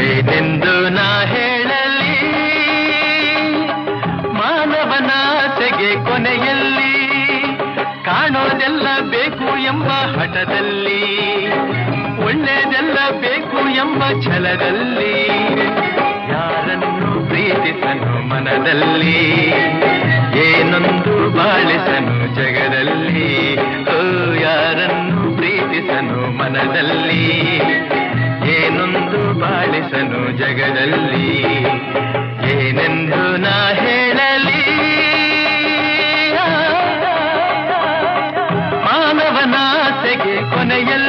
ಏನೆಂದು ನಾ ಹೇಳಲಿ? ಮಾನವನ ತೆಗೆ ಕೊನೆಯಲ್ಲಿ ಕಾಣೋದೆಲ್ಲ ಬೇಕು ಎಂಬ ಹಠದಲ್ಲಿ, ಒಳ್ಳೆದೆಲ್ಲ ಬೇಕು ಎಂಬ ಛಲದಲ್ಲಿ, ಯಾರನ್ನು ಪ್ರೀತಿಸನು ಮನದಲ್ಲಿ? ಬಾಳಿಸನು ಜಗದಲ್ಲಿ. ಓ ಯಾರನ್ನು ಪ್ರೀತಿಸನು ಮನದಲ್ಲಿ. ಏನೊಂದು ಬಾಳಿಸನು ಜಗದಲ್ಲಿ. ಏನೆಂದು ನಾ ಹೇಳಲಿ? ಮಾನವನಾಸೆಗೆ ಕೊನೆಯಲ್ಲಿ